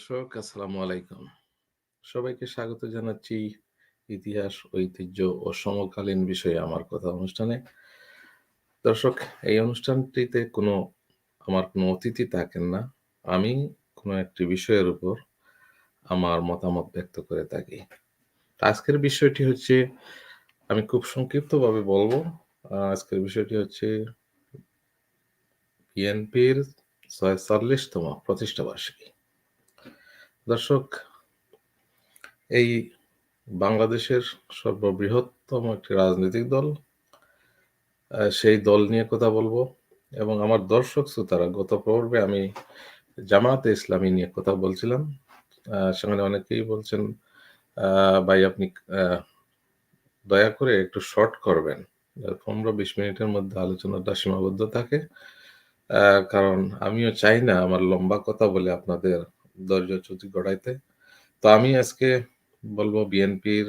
দর্শক, আসসালামু আলাইকুম। সবাইকে স্বাগত জানাচ্ছি ইতিহাস, ঐতিহ্য ও সমকালীন বিষয়ে আমার কথা অনুষ্ঠানে। দর্শক, এই অনুষ্ঠানটিতে কোনো, আমার কোনো অতিথি থাকেন না। আমি কোনো একটি বিষয়ের উপর আমার মতামত ব্যক্ত করে থাকি। আজকের বিষয়টি হচ্ছে, আমি খুব সংক্ষিপ্তভাবে বলব আজকের বিষয়টি হচ্ছে বিএনপির ছয়চল্লিশতম প্রতিষ্ঠা বার্ষিকী দর্শক, এই বাংলাদেশের সর্ববৃহত্তম একটি রাজনৈতিক দল সেই দল নিয়ে কথা বলব এবং আমার দর্শক শ্রোতারা, গত পর্বে আমি জামাতে ইসলামী নিয়ে কথা বলছিলাম। সেখানে অনেকেই বলছেন ভাই আপনি দয়া করে একটু শর্ট করবেন। পনেরো বিশ মিনিটের মধ্যে আলোচনাটা সীমাবদ্ধ থাকে। কারণ আমিও চাই না আমার লম্বা কথা বলে আপনাদের ধৈর্য চ্যুতি গড়াইতে। তো আমি আজকে বলব বিএনপির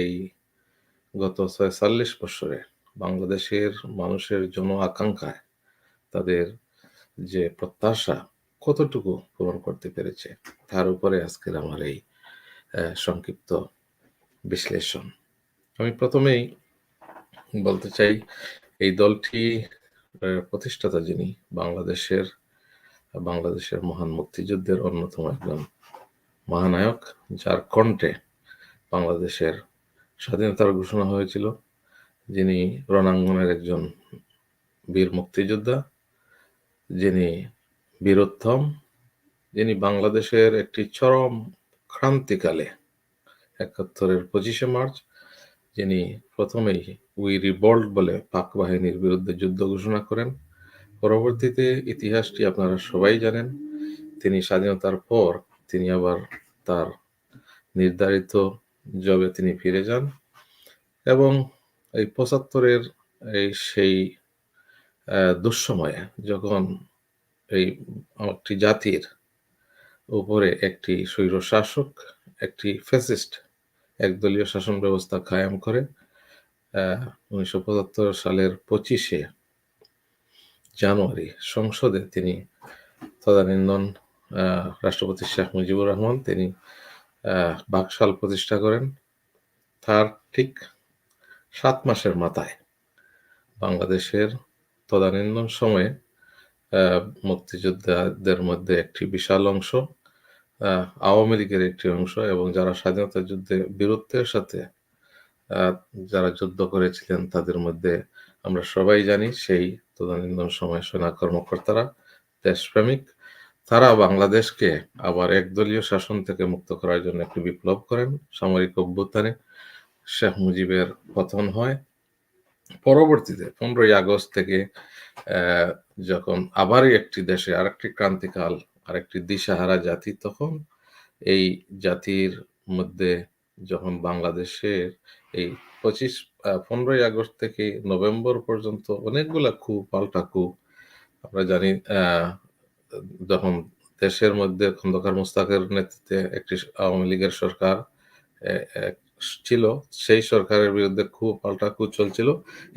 এই গত ছয়চল্লিশ বছরে বাংলাদেশের মানুষের জন আকাঙ্ক্ষায় তাদের যে প্রত্যাশা কতটুকু পূরণ করতে পেরেছে, তার উপরে আজকের আমার এই সংক্ষিপ্ত বিশ্লেষণ। আমি প্রথমেই বলতে চাই, এই দলটি প্রতিষ্ঠাতা যিনি বাংলাদেশের বাংলাদেশের মহান মুক্তিযুদ্ধের অন্যতম একজন মহানায়ক, যার কণ্ঠে বাংলাদেশের স্বাধীনতার ঘোষণা হয়েছিল। যিনি রণাঙ্গনের একজন বীর মুক্তিযোদ্ধা, যিনি বীরোত্তম, যিনি বাংলাদেশের একটি চরম ক্রান্তিকালে একাত্তরের পঁচিশে মার্চ, যিনি প্রথমেই উই রিবল্ট বলে পাক বাহিনীর বিরুদ্ধে যুদ্ধ ঘোষণা করেন। পরবর্তীতে ইতিহাসটি আপনারা সবাই জানেন। তিনি স্বাধীনতার পর তিনি আবার তার নির্ধারিত জবে তিনি ফিরে যান এবং এই পঁচাত্তরের এই সেই দুঃসময়ে যখন এই একটি জাতির উপরে একটি স্বৈর শাসক একটি ফ্যাসিস্ট একদলীয় শাসন ব্যবস্থা কায়েম করে উনিশশো পঁচাত্তর সালের পঁচিশে জানুয়ারি সংসদে তিনি তদানীন্দন রাষ্ট্রপতি শেখ মুজিবুর রহমান, তিনি বাকশাল প্রতিষ্ঠা করেন। তার ঠিক সাত মাসের মাথায় বাংলাদেশের তদানীন্দন সময়ে মুক্তিযোদ্ধাদের মধ্যে একটি বিশাল অংশ আওয়ামী লীগের একটি অংশ এবং যারা স্বাধীনতা যুদ্ধে বীরত্বের সাথে যারা যুদ্ধ করেছিলেন তাদের মধ্যে আমরা সবাই জানি সেই তদানীন্দন সময় সেনা কর্মকর্তারা, দেশপ্রেমিক, তারা বাংলাদেশকে আবার একদলীয় শাসন থেকে মুক্ত করার জন্য একটি বিপ্লব করেন। সামরিক অভ্যুত্থানে শেখ মুজিবের পতন হয়। পরবর্তীতে পনেরোই আগস্ট থেকে যখন আবারই একটি দেশে আরেকটি ক্রান্তিকাল, আরেকটি দিশাহারা জাতি, তখন এই জাতির মধ্যে যখন বাংলাদেশের এই পঁচিশ পনেরোই আগস্ট থেকে নভেম্বর পর্যন্ত অনেকগুলা কু পাল্টা কু আমরা জানি যখন দেশের মধ্যে খন্দকার মুস্তাকের নেতৃত্বে একটি আওয়ামী লীগের সরকার ছিল, সেই সরকারের বিরুদ্ধে খুব পাল্টা কু চলছিল।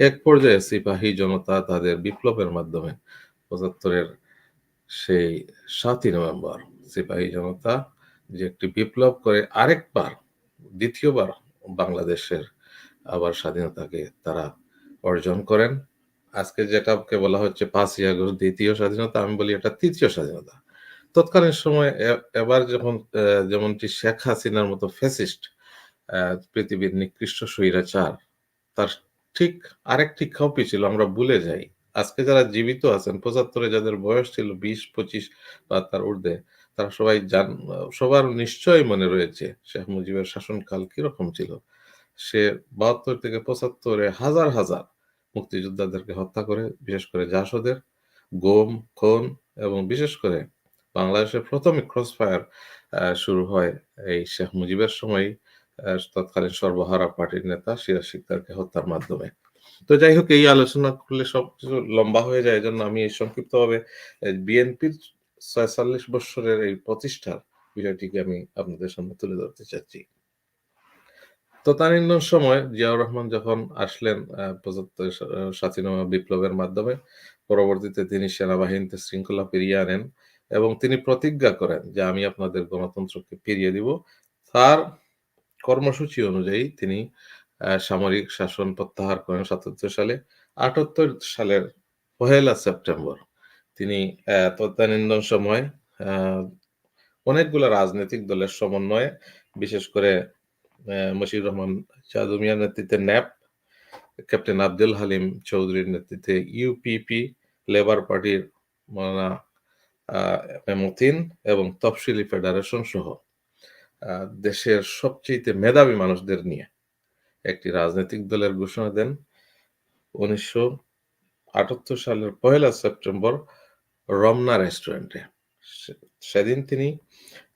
এক পর্যায়ে সিপাহী জনতা তাদের বিপ্লবের মাধ্যমে পঁচাত্তরের সেই সাতই নভেম্বর সিপাহী জনতা যে একটি বিপ্লব করে আরেকবার, দ্বিতীয়বার বাংলাদেশের আবার স্বাধীনতাকে তারা অর্জন করেন। আজকে যেটাকে বলা হচ্ছে পাঁচই আগস্ট দ্বিতীয় স্বাধীনতা, আমি বলি এটা তৃতীয় স্বাধীনতা। তৎকালীন সময় এবার যখন যেমনটি শেখ হাসিনার মতো ফেসিস্ট পৃথিবীর নিকৃষ্ট স্বৈরাচার, তার ঠিক আরেকটি কপি ছিল, আমরা ভুলে যাই। আজকে যারা জীবিত আছেন, পঁচাত্তরে যাদের বয়স ছিল, বিশ, পঁচিশ বা তার ঊর্ধ্বে তারা সবাই জান, সবার নিশ্চয়ই মনে রয়েছে শেখ মুজিবের শাসনকাল কীরকম ছিল। সে বাহাত্তর থেকে পঁচাত্তরে হাজার হাজার মুক্তিযোদ্ধাদেরকে হত্যা করে, বিশেষ করে জাসদের, গোম, খুন এবং বিশেষ করে বাংলাদেশের প্রথম ক্রস ফায়ার শুরু হয় এই শেখ মুজিবের সময় তৎকালীন সর্বহারা পার্টির নেতা সিরাজ শিকদারকে হত্যার মাধ্যমে। তো যাই হোক, এই আলোচনা করলে সবকিছু লম্বা হয়ে যায়। জন্য আমি সংক্ষিপ্তভাবে বিএনপির ছয়চল্লিশ বৎসরের এই প্রতিষ্ঠার বিষয়টিকে আমি আপনাদের সামনে তুলে ধরতে চাচ্ছি। তদানীন্দন সময় জিয়াউর রহমান যখন আসলেন পঁচাত্তর স্বাধীনতা বিপ্লবের মাধ্যমে, পরবর্তীতে তিনি সেনাবাহিনীতে শৃঙ্খলা ফিরিয়ে আনেন এবং তিনি প্রতিজ্ঞা করেন যে আমি আপনাদের গণতন্ত্রকে ফিরিয়ে দিব। তার কর্মসূচি অনুযায়ী তিনি সামরিক শাসন প্রত্যাহার করেন সাতাত্তর সালে। আটাত্তর সালের পহেলা সেপ্টেম্বর তিনি আহ, তদানীন্তন সময় অনেকগুলো রাজনৈতিক দলের সমন্বয়ে বিশেষ করে মশিউর রহমান চাঁদুমিয়ার নেতৃত্বে ন্যাপ ক্যাপ্টেন আব্দুল হালিম চৌধুরীর নেতৃত্বে ইউপিপি লেবার পার্টির মানা মতিন এবং তফসিলি ফেডারেশন সহ দেশের সবচেয়ে মেধাবী মানুষদের নিয়ে একটি রাজনৈতিক দলের ঘোষণা দেন। উনিশশো আটাত্তর সালের পহেলা সেপ্টেম্বর রমনা রেস্টুরেন্টে সেদিন তিনি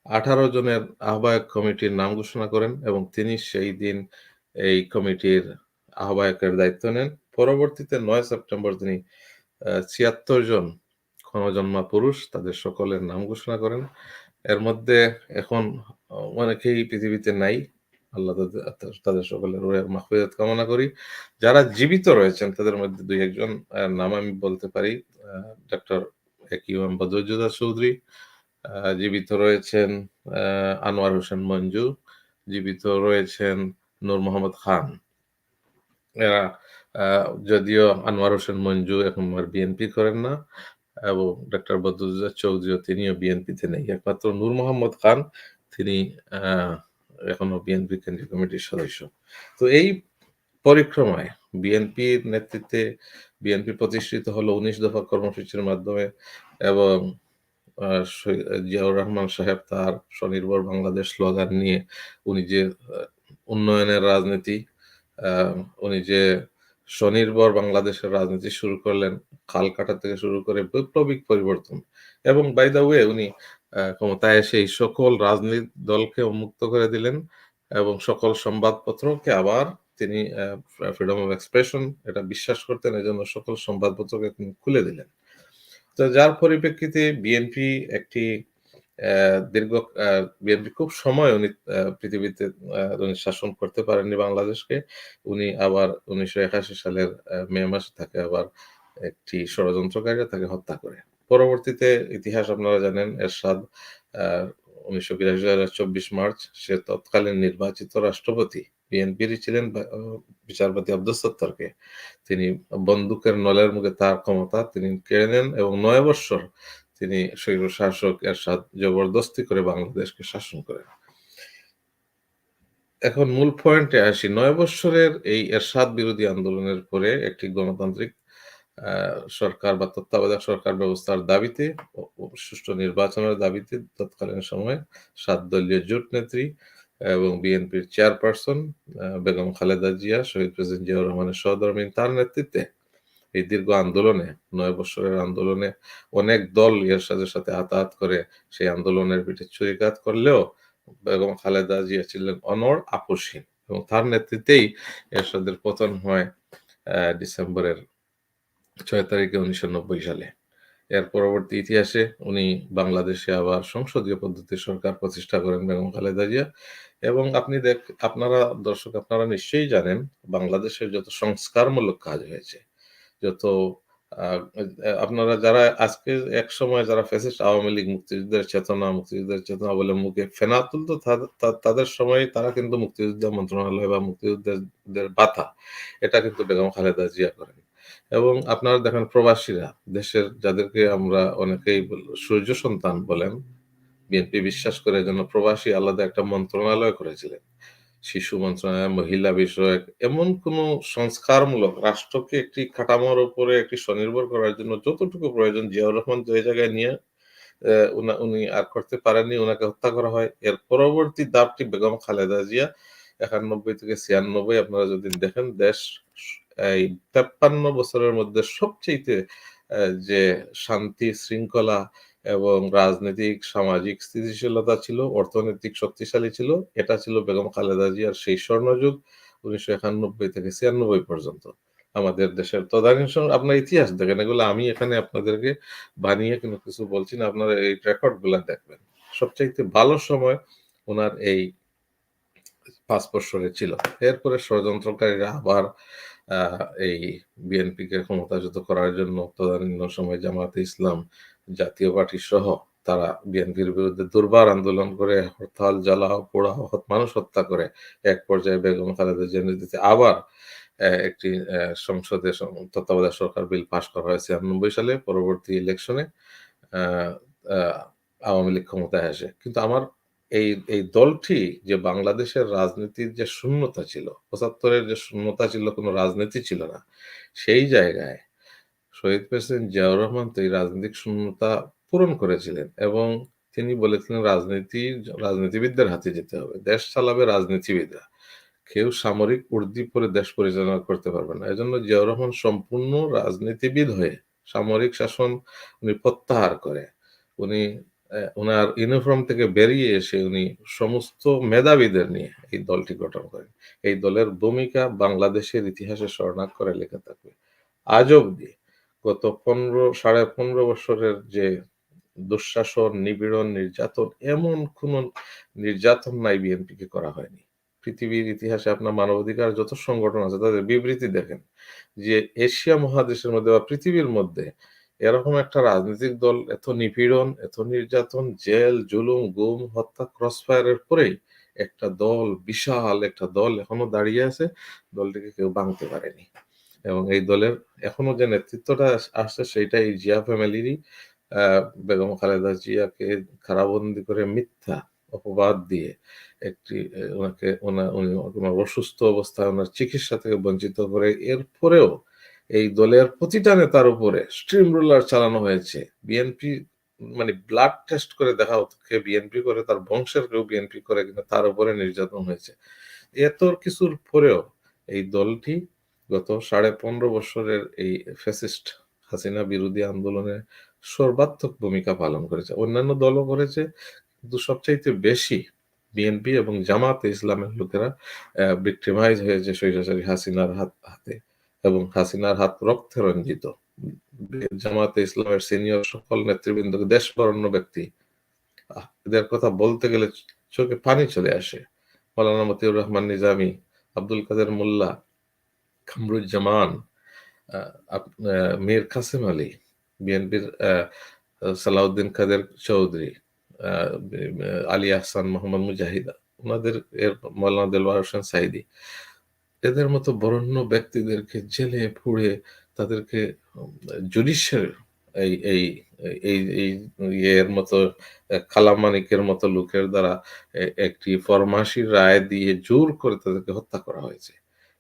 আঠারো জনের আহ্বায়ক কমিটির নাম ঘোষণা করেন এবং তিনি সেই দিন এই কমিটির আহ্বায়কের দায়িত্ব নেন। পরবর্তীতে নয় সেপ্টেম্বর তিনি ছিয়াত্তর জন ক্ষণজন্মা পুরুষ তাদের সকলের নাম ঘোষণা করেন। এর মধ্যে এখন অনেকেই পৃথিবীতে নাই। আল্লাহ তাদের- সকলের রুহের কামনা করি। যারা জীবিত রয়েছেন তাদের মধ্যে দুই একজন নাম আমি বলতে পারি ডক্টর একিউএম বদরুজ্জোদা চৌধুরী জীবিত রয়েছেন আনোয়ার হোসেন মঞ্জু, জীবিত রয়েছেন নূর মোহাম্মদ খান। এরা যদিও আনোয়ার হোসেন মঞ্জু এখন আর বিএনপি করেন না, এবং ডক্টর বদরুজ্জা চৌধুরীও তিনিও বিএনপিতে নেই। একমাত্র নূর মোহাম্মদ খান, তিনি এখনও বিএনপি কেন্দ্রীয় কমিটির সদস্য। তো এই পরিক্রমায়। বিএনপির নেতৃত্বে, বিএনপি প্রতিষ্ঠিত হলো উনিশ দফা কর্মসূচির মাধ্যমে এবং জিয়াউর রহমান সাহেব তার স্বনির্ভর বাংলাদেশ স্লোগান নিয়ে উনি যে, উন্নয়নের রাজনীতি উনি যে স্বনির্ভর বাংলাদেশের রাজনীতি শুরু করলেন, কালকাটা থেকে শুরু করে বৈপ্লবিক পরিবর্তন এবং বাই দা ওয়ে উনি ক্ষমতায় এসে সকল রাজনৈতিক দলকে উন্মুক্ত করে দিলেন এবং সকল সংবাদপত্রকে আবার তিনি ফ্রিডম অফ এক্সপ্রেশন এটা বিশ্বাস করতেন, এজন্য সকল সংবাদপত্রকে তিনি খুলে দিলেন। তো যার পরিপ্রেক্ষিতে বিএনপি একটি দীর্ঘ বিএনপি খুব সময় উনি পৃথিবীতে উনি শাসন করতে পারেননি বাংলাদেশকে। উনি আবার উনিশশো একাশি সালের মে মাসে তাকে আবার একটি ষড়যন্ত্রকারীরা তাকে হত্যা করে। পরবর্তীতে ইতিহাস আপনারা জানেন, এরশাদ উনিশশো বিরাশি সালের চব্বিশ মার্চ, সে তৎকালীন নির্বাচিত রাষ্ট্রপতি। বিএনপিরই ছিলেন বিচারপতি আব্দুল সত্তরকে। তিনি বন্দুকের নলের মুখে তার ক্ষমতা তিনি কেড়ে নেন এবং নয় বৎসর তিনি স্বৈর শাসক এরশাদ জবরদস্তি করে বাংলাদেশকে শাসন করেন। এখন মূল পয়েন্টে আসি। নয় বৎসরের এই এরশাদ বিরোধী আন্দোলনের পরে একটি গণতান্ত্রিক সরকার বা তত্ত্বাবধায়ক সরকার ব্যবস্থার দাবিতে সুষ্ঠু নির্বাচনের দাবিতে তৎকালীন সময়ে সাত দলীয় জোট নেত্রী এবং বিএনপির চেয়ারপারসন বেগম খালেদা জিয়া, শহীদ প্রেসিডেন্ট জিয়াউর রহমানের সহধর্মিনী, তার নেতৃত্বে এই দীর্ঘ আন্দোলনে, নয় বছরের আন্দোলনে অনেক দল এরশাদের সাথে হাতাহাত করে সেই আন্দোলনের পিঠে ছুরিকাত করলেও বেগম খালেদা জিয়া ছিলেন অনড়, আপোষহীন এবং তার নেতৃত্বেই এরশাদের পতন হয় ডিসেম্বরের ছয় তারিখে উনিশশো নব্বই সালে। এর পরবর্তী ইতিহাসে উনি বাংলাদেশে আবার সংসদীয় পদ্ধতির সরকার প্রতিষ্ঠা করেন বেগম খালেদা জিয়া। এবং আপনি দেখ, আপনারা দর্শক আপনারা নিশ্চয়ই জানেন, বাংলাদেশের যত সংস্কারমূলক কাজ হয়েছে, যত আপনারা যারা আজকে এক সময় যারা ফেসিস্ট আওয়ামী লীগ মুক্তিযুদ্ধের চেতনা মুক্তিযুদ্ধের চেতনা বলে মুখে ফেনা তুলতো তাদের সময় তারা কিন্তু মুক্তিযুদ্ধ মন্ত্রণালয় বা মুক্তিযুদ্ধের বাধা, এটা কিন্তু বেগম খালেদা জিয়া করেন। এবং আপনারা দেখেন প্রবাসীরা, দেশের যাদেরকে আমরা অনেকেই সূর্য সন্তান বলেন, বিএনপি বিশ্বাস করে যেন প্রবাসী আলাদা একটা মন্ত্রণালয় করেছিলেন। শিশু মন্ত্রণালয়, মহিলা বিষয়ক, এমন কোন সংস্কারমূলক রাষ্ট্রকে একটি কাঠামোর উপরে একটি স্বনির্ভর করার জন্য যতটুকু প্রয়োজন, জিয়াউর রহমান যে জায়গায় নিয়ে উনা- আর করতে পারেননি ওনাকে হত্যা করা হয়। এর পরবর্তী দাবটি বেগম খালেদা জিয়া একানব্বই থেকে ছিয়ানব্বই, আপনারা যদি দেখেন দেশ এই তেপ্পান্ন বছরের মধ্যে সবচেয়ে যে শান্তি, শৃঙ্খলা এবং রাজনৈতিক, সামাজিক স্থিতিশীলতা ছিল, অর্থনৈতিক শক্তিশালী ছিল, এটা ছিল বেগম খালেদা জিয়ার সেই স্বর্ণযুগ, উনিশশো একানব্বই থেকে ছিয়ানব্বই পর্যন্ত আমাদের দেশের। তদানীন আপনার ইতিহাস দেখেন, এগুলো আমি এখানে আপনাদেরকে বানিয়ে কোনো কিছু বলছি না, আপনারা এই রেকর্ডগুলা দেখবেন। সবচাইতে ভালো সময় ওনার এই পাঁচ বছরে ছিল। এরপরে ষড়যন্ত্রকারীরা আবার এই বিএনপিকে ক্ষমতাচ্যুত করার জন্য তদানীন্তন সময় জামাতে ইসলাম, জাতীয় পার্টি সহ তারা বিএনপির বিরুদ্ধে দুর্বার আন্দোলন করে হরতাল, জ্বালাও পোড়াও মানুষ হত্যা করে এক পর্যায়ে বেগম খালেদা নেতৃত্বে আবার একটি সংসদে তত্ত্বাবধায়ক সরকার বিল পাশ করা হয়েছে ছিয়ানব্বই সালে। পরবর্তী ইলেকশনে আওয়ামী লীগ ক্ষমতায় আসে। কিন্তু আমার এই এই দলটি যে বাংলাদেশের রাজনীতির যে শূন্যতা ছিল, পঁচাত্তরের যে শূন্যতা ছিল, কোনো রাজনীতি ছিল না, সেই জায়গায় শহীদ প্রেসিডেন্ট জিয়াউর রহমান তো এই রাজনৈতিক শূন্যতা পূরণ করেছিলেন এবং তিনি বলেছিলেন রাজনীতি, রাজনীতিবিদদের হাতে যেতে হবে, দেশ চালাবে রাজনীতিবিদরা। কেউ সামরিক উর্দি পরে দেশ পরিচালনা করতে পারবে না, এজন্য জিয়াউর রহমান সম্পূর্ণ রাজনীতিবিদ হয়ে সামরিক শাসন উনি প্রত্যাহার করে। উনি ওনার ইউনিফর্ম থেকে বেরিয়ে এসে উনি সমস্ত মেধাবীদের নিয়ে এই দলটি গঠন করেন। এই দলের ভূমিকা বাংলাদেশের ইতিহাসে স্বর্ণাক্ষরে লেখা থাকবে। আজ অব্দি গত পনেরো, সাড়ে পনেরো বছরের যে দুঃশাসন, নিপীড়ন, নির্যাতন, এমন কোন নির্যাতন নাই বিএনপিকে করা হয়নি। পৃথিবীর ইতিহাসে আপনার মানবাধিকার যত সংগঠন আছে, তাদের বিবৃতি দেখেন যে এশিয়া মহাদেশের মধ্যে বা পৃথিবীর মধ্যে এরকম একটা রাজনৈতিক দল, এত নিপীড়ন, এত নির্যাতন, জেল, জুলুম, গুম, হত্যা ক্রসফায়ারের পরেই একটা দল, বিশাল একটা দল এখনও দাঁড়িয়ে আছে, দলটিকে কেউ ভাঙতে পারেনি। এবং এই দলের এখনও যে নেতৃত্বটা আসছে সেইটাই জিয়া ফ্যামিলিরই বেগম খালেদা জিয়াকে খারাবন্দি করে মিথ্যা অপবাদ দিয়ে একটি ওনাকে ওনার অসুস্থ অবস্থায়, ওনার চিকিৎসা থেকে বঞ্চিত করে, এরপরেও এই দলের প্রতিটা নেতার উপরে স্ট্রিম রুলার চালানো হয়েছে। বিএনপি মানে ব্লাড টেস্ট করে দেখা হতো কে বিএনপি করে, তার বংশের কেউ বিএনপি করে কিনা, তার উপরে নির্যাতন হয়েছে। এত কিছুর পরেও এই দলটি গত সাড়ে পনেরো বছরের এই ফ্যাসিস্ট হাসিনা বিরোধী আন্দোলনে সর্বাত্মক ভূমিকা পালন করেছে। অন্যান্য দলও করেছে, কিন্তু সবচাইতে বেশি বিএনপি এবং জামাতে ইসলামের লোকেরা ভিক্টিমাইজ হয়েছে স্বৈরাচারী হাসিনার হাত হাতে। এবং হাসিনার হাত রক্তে রঞ্জিত। জামাতে ইসলামের সিনিয়র সকল নেতৃবৃন্দ দেশ বরণ্য ব্যক্তি এদের কথা বলতে গেলে চোখে পানি চলে আসে। মৌলানা মতিউর রহমান নিজামী, আব্দুল কাদের মোল্লা, কামরুজ্জামান মীর কাসেম আলী, বিএনপির সালাউদ্দিন কাদের চৌধুরী আলী আহসান মোহাম্মদ মুজাহিদা ওনাদের এর মৌলানা দেলওয়ার হোসেন সাইদি। এদের মতো বরণ্য ব্যক্তিদেরকে জেলে পুড়ে তাদেরকে জুডিশিয়াল এই এই এই ইয়ের মতো, খালামানিকের মতো লোকের দ্বারা একটি ফরমাসির রায় দিয়ে জোর করে তাদেরকে হত্যা করা হয়েছে।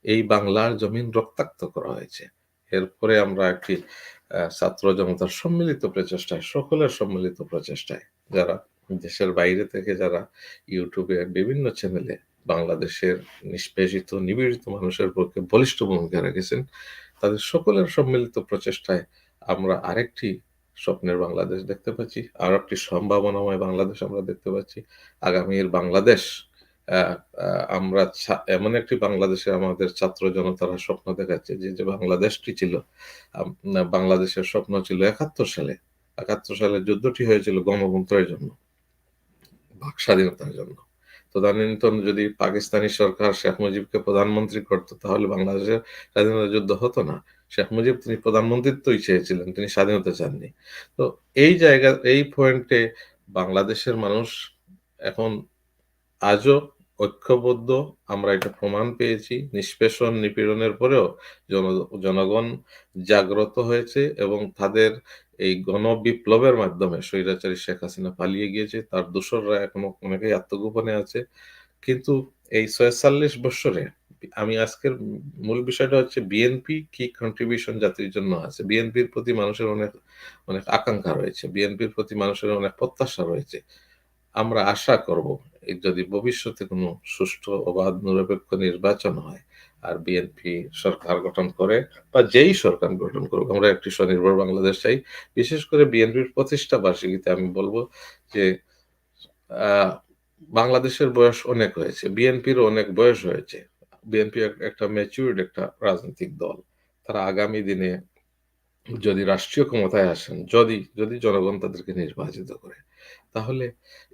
এই বাংলার জমিন রক্তাক্ত করা হয়েছে। এরপরে আমরা একটি ছাত্র জনতার সম্মিলিত প্রচেষ্টায়, সকলের সম্মিলিত প্রচেষ্টায়, যারা দেশের বাইরে থেকে যারা ইউটিউবে বিভিন্ন চ্যানেলে বাংলাদেশের নিষ্পেষিত নিবেদিত মানুষের পক্ষে বলিষ্ঠ ভূমিকা রেখেছেন। তাদের সকলের সম্মিলিত প্রচেষ্টায় আমরা আরেকটি স্বপ্নের বাংলাদেশ দেখতে পাচ্ছি আর একটি সম্ভাবনাময় বাংলাদেশ আমরা দেখতে পাচ্ছি। আগামীর বাংলাদেশ আমরা এমন একটি বাংলাদেশে আমাদের ছাত্র জনতারা স্বপ্ন দেখাচ্ছে যে যে বাংলাদেশটি ছিল বাংলাদেশের স্বপ্ন ছিল একাত্তর সালে। একাত্তর সালে যুদ্ধটি হয়েছিল গণতন্ত্রের জন্য, বাক স্বাধীনতার জন্য। তদানীন্তন যদি পাকিস্তানি সরকার শেখ মুজিবকে প্রধানমন্ত্রী করত, তাহলে বাংলাদেশের স্বাধীনতা যুদ্ধ হতো না। শেখ মুজিব তিনি প্রধানমন্ত্রিত্বই চেয়েছিলেন, তিনি স্বাধীনতা চাননি। তো এই জায়গা, এই পয়েন্টে বাংলাদেশের মানুষ এখন আজও ঐক্যবদ্ধ, আমরা এটা প্রমাণ পেয়েছি। নিষ্পেষণ, নিপীড়নের পরেও জন, জনগণ জাগ্রত হয়েছে এবং তাদের এই গণ বিপ্লবের মাধ্যমে স্বৈরাচারী শেখ হাসিনা পালিয়ে গিয়েছে। তার দোসররা এখনও অনেকেই আত্মগোপনে আছে। কিন্তু এই ছয়চল্লিশ বছরে আমি আজকের মূল বিষয়টা হচ্ছে বিএনপি কি কন্ট্রিবিউশন জাতির জন্য আছে? বিএনপির প্রতি মানুষের অনেক অনেক আকাঙ্ক্ষা রয়েছে। বিএনপির প্রতি মানুষের অনেক প্রত্যাশা রয়েছে। আমরা আশা করব যদি ভবিষ্যতে কোনো সুষ্ঠু অবাধ নিরপেক্ষ নির্বাচন হয় আর বিএনপি সরকার গঠন করে বা যেই সরকার গঠন করুক, আমরা একটি স্বনির্ভর বাংলাদেশ চাই। বিশেষ করে বিএনপির প্রতিষ্ঠা বার্ষিকীতে আমি বলব যে বাংলাদেশের বয়স অনেক হয়েছে বিএনপির অনেক বয়স হয়েছে। বিএনপি একটা ম্যাচিউর্ড একটা রাজনৈতিক দল। তারা আগামী দিনে যদি রাষ্ট্রীয় ক্ষমতায় আসেন, যদি যদি জনগণ তাদেরকে নির্বাচিত করে, তাহলে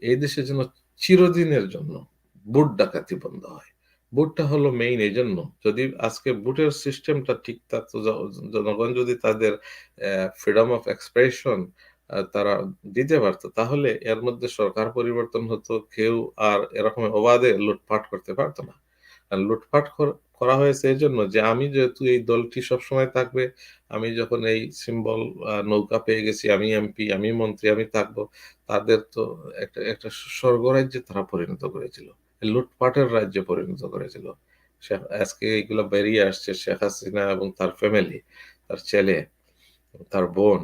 এই দেশে যেন চিরদিনের জন্য বুট ডাকাতি বন্ধ হয় বুটটা হলো মেইন এই জন্য যদি আজকে বুটের সিস্টেমটা ঠিক থাকতো জনগণ যদি তাদের ফ্রিডম অফ এক্সপ্রেশন তারা দিতে পারতো, তাহলে এর মধ্যে সরকার পরিবর্তন হতো। কেউ আর এরকম অবাধে লুটপাট করতে পারতো না। লুটপাট করা হয়েছে এজন্য যে আমি যেহেতু এই দলটি সবসময় থাকবে, আমি যখন এই সিম্বল নৌকা পেয়ে গেছি, আমি এমপি, আমি মন্ত্রী, আমি থাকব। তাদের তো একটা একটা স্বর্গরাজ্যে তারা পরিণত করেছিল। লুটপাটের রাজ্যে পরিণত করেছিল। আজকে এগুলো বেরিয়ে আসছে শেখ হাসিনা এবং তার ফ্যামিলি, তার ছেলে, তার বোন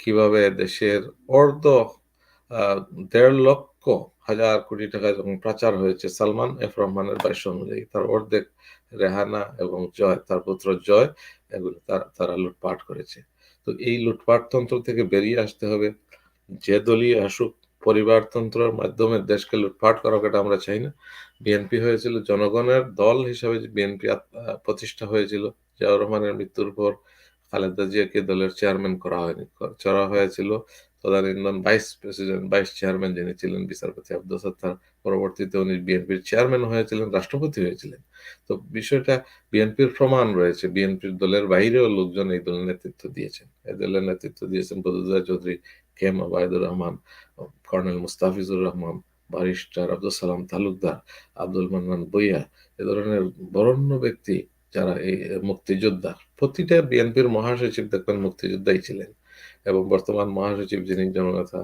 কীভাবে দেশের অর্ধ ১.৫ লক্ষ হাজার কোটি টাকা যখন পাচার হয়েছে, সালমান এফ রহমানের ভাষ্য অনুযায়ী, তার অর্ধেক রেহানা এবং জয়, তার পুত্র জয়, এগুলো তারা তারা লুটপাট করেছে। তো এই লুটপাটতন্ত্র থেকে বেরিয়ে আসতে হবে। যে দলই আসুক, পরিবারতন্ত্রের মাধ্যমে দেশকে লুটপাট করাকে এটা আমরা চাই না। বিএনপি হয়েছিল জনগণের দল হিসাবে বিএনপি প্রতিষ্ঠা হয়েছিল। জিয়াউর রহমানের মৃত্যুর পর খালেদা জিয়াকে দলের চেয়ারম্যান করা হয়নি। করা হয়েছিল তদানীন্তন ভাইস প্রেসিডেন্ট, ভাইস চেয়ারম্যান যিনি ছিলেন বিচারপতি আব্দুল সত্তার। পরবর্তীতে উনি বিএনপির চেয়ারম্যান হয়েছিলেন, রাষ্ট্রপতি হয়েছিলেন। তো বিষয়টা বিএনপির প্রমাণ রয়েছে। বিএনপির দলের বাইরেও লোকজন এই দলের নেতৃত্ব দিয়েছেন। এই দলের নেতৃত্ব দিয়েছেন Badruddoza Chowdhury, K M Obaidur Rahman, colonel Mustafizur Rahman, barrister Abdul Salam Talukdar, Abdul Mannan Bhuiyan এ ধরনের বরেণ্য ব্যক্তি যারা এই মুক্তিযোদ্ধা। প্রতিটা বিএনপির মহাসচিব দেখবেন মুক্তিযোদ্ধাই ছিলেন। এবং বর্তমান মহাসচিব যিনি জননেতা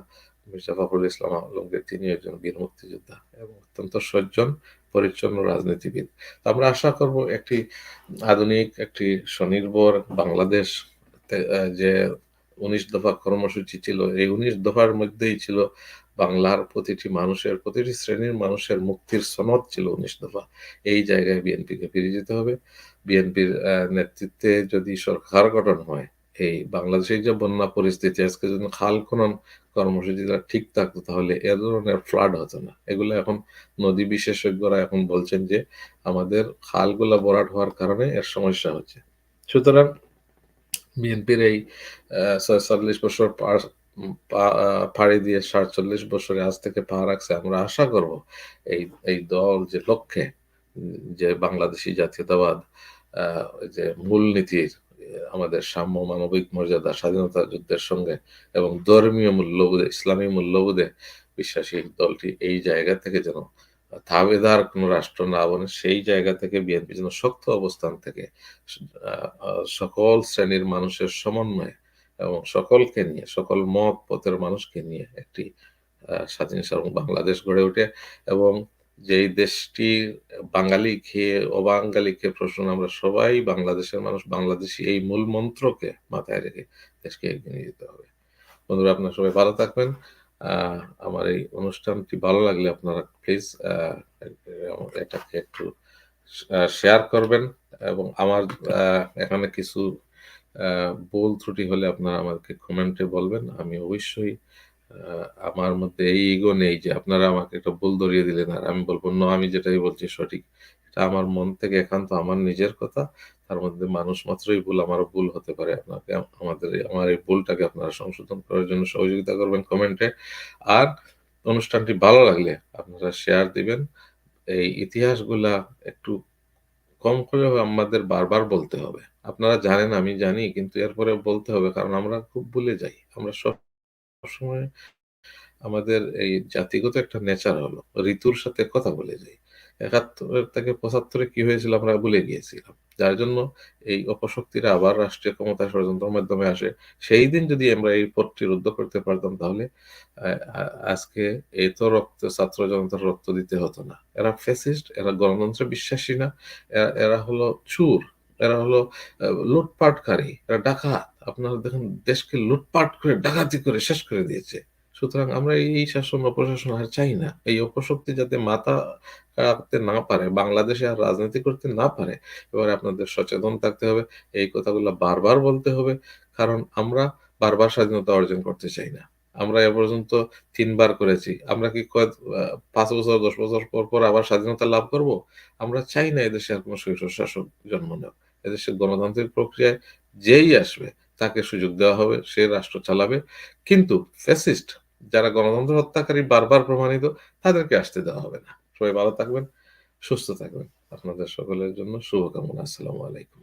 মির্জা ইসলাম আলমগীর তিনি একজন বীর মুক্তিযোদ্ধা এবং অত্যন্ত সজ্জন পরিচ্ছন্ন রাজনীতিবিদ। আমরা আশা করব একটি আধুনিক একটি স্বনির্ভর বাংলাদেশ যে ১৯ দফা কর্মসূচি ছিল, এই ১৯ দফার মধ্যেই ছিল বাংলার প্রতিটি মানুষের, প্রতিটি শ্রেণির মানুষের মুক্তির সনদ ছিল ১৯ দফা। এই জায়গায় বিএনপিকে ফিরে যেতে হবে। বিএনপির নেতৃত্বে যদি সরকার গঠন হয়, এই বাংলাদেশের যে বন্যা পরিস্থিতি, আজকে যদি খাল খনন কর্মসূচিটা ঠিক থাকতো, তাহলে এ ধরনের ফ্লাড হতো না। এগুলো এখন নদী বিশেষজ্ঞরা এখন বলছেন যে, আমাদের খালগুলা ভরাট হওয়ার কারণে এর সমস্যা হচ্ছে। সুতরাং বিএনপির এই ৪৬ বছর পাড়ি দিয়ে ৪৭ বছরে আজ থেকে পা রাখছে। আমরা আশা করব এই এই দল যে লক্ষ্যে, যে বাংলাদেশী জাতীয়তাবাদ যে মূলনীতির আমাদের সাম্য, মানবিক মর্যাদা, স্বাধীনতা যুদ্ধের সঙ্গে এবং ধর্মীয় মূল্যবোধে, ইসলামী মূল্যবোধে বিশ্বাসী দলটি এই জায়গা থেকে যেন তাবেদার কোন রাষ্ট্র না বনে সেই জায়গা থেকে বিএনপি যেন শক্ত অবস্থান থেকে সকল শ্রেণির মানুষের সমন্বয়ে এবং সকলকে নিয়ে, সকল মত পথের মানুষকে নিয়ে একটি স্বাধীন সার্বভৌম বাংলাদেশ গড়ে ওঠে এবং যেই দেশটি বাঙালি খেয়ে অবাঙালি খেয়ে প্রশ্ন আমরা সবাই বাংলাদেশের মানুষ বাংলাদেশী এই মূল মন্ত্রকে মাথায় রেখে দেশকে এগিয়ে নিয়ে যেতে হবে। বন্ধুরা, আপনারা সবাই ভালো থাকবেন। আমার এই অনুষ্ঠানটি ভালো লাগলে আপনারা প্লিজ এটাকে একটু শেয়ার করবেন এবং আমার এখানে কিছু ভুল ত্রুটি হলে আপনারা আমাকে কমেন্টে বলবেন। আমি অবশ্যই আমার মধ্যে এই ইগো নেই যে আপনারা আমাকে একটা ভুল ধরিয়ে দিলেন আর আমি বলব "না আমি যেটাই বলছি সঠিক।" এটা আমার মন থেকে একান্ত আমার নিজের কথা। তার মধ্যে মানুষ মাত্রই ভুল, আমারও ভুল হতে পারে। আপনাকে আমাদের আমার এই ভুলটাকে আপনারা সংশোধন করার জন্য সহযোগিতা করবেন কমেন্টে। আর অনুষ্ঠানটি ভালো লাগলে আপনারা শেয়ার দিবেন। এই ইতিহাসগুলা একটু কম করে আমাদের বারবার বলতে হবে। আপনারা জানেন, আমি জানি কিন্তু এরপরে বলতে হবে কারণ আমরা খুব ভুলে যাই। আমরা সবসময় আমাদের এই জাতিগত একটা নেচার হলো ঋতুর সাথে কথা বলে যাই। ৭১ থেকে পঁচাত্তরে কি হয়েছিল আমরা ভুলে গিয়েছিলাম। যার জন্য এই অপশক্তিরা আবার রাষ্ট্রীয় ক্ষমতা ষড়যন্ত্রের মাধ্যমে আসে। সেই দিন যদি আমরা এই পথটি রুদ্ধ করতে পারতাম তাহলে আজকে এত রক্ত ছাত্র জনতার রক্ত দিতে হতো না। এরা ফ্যাসিস্ট, এরা গণতন্ত্রে বিশ্বাসী না। এরা হলো চুর এরা হলো লুটপাটকারী, এরা ডাকাত। আপনারা দেখেন দেশকে লুটপাট করে ডাকাতি করে শেষ করে দিয়েছে। সুতরাং আমরা এই শাসন অপশাসন আর চাই না। এই অপশক্তি যাতে মাথা কাঁপাতে না পারে, বাংলাদেশে আর রাজনীতি করতে না পারে, এবারে আপনাদের সচেতন থাকতে হবে। এই কথাগুলো বারবার বলতে হবে। কারণ আমরা বারবার স্বাধীনতা অর্জন করতে চাই না। আমরা এ পর্যন্ত তিনবার করেছি। আমরা কি কয় পাঁচ বছর ১০ বছর পর, পর আবার স্বাধীনতা লাভ করব? আমরা চাই না এদেশে আর কোন স্বৈর শাসক জন্ম নেক। এদেশে গণতান্ত্রিক প্রক্রিয়ায় যেই আসবে তাকে সুযোগ দেওয়া হবে, সে রাষ্ট্র চালাবে। কিন্তু ফ্যাসিস্ট যারা গণতন্ত্র হত্যাকারী বারবার প্রমাণিত তাদেরকে আসতে দেওয়া হবে না। সবাই ভালো থাকবেন, সুস্থ থাকবেন। আপনাদের সকলের জন্য শুভকামনা। আসসালামু আলাইকুম।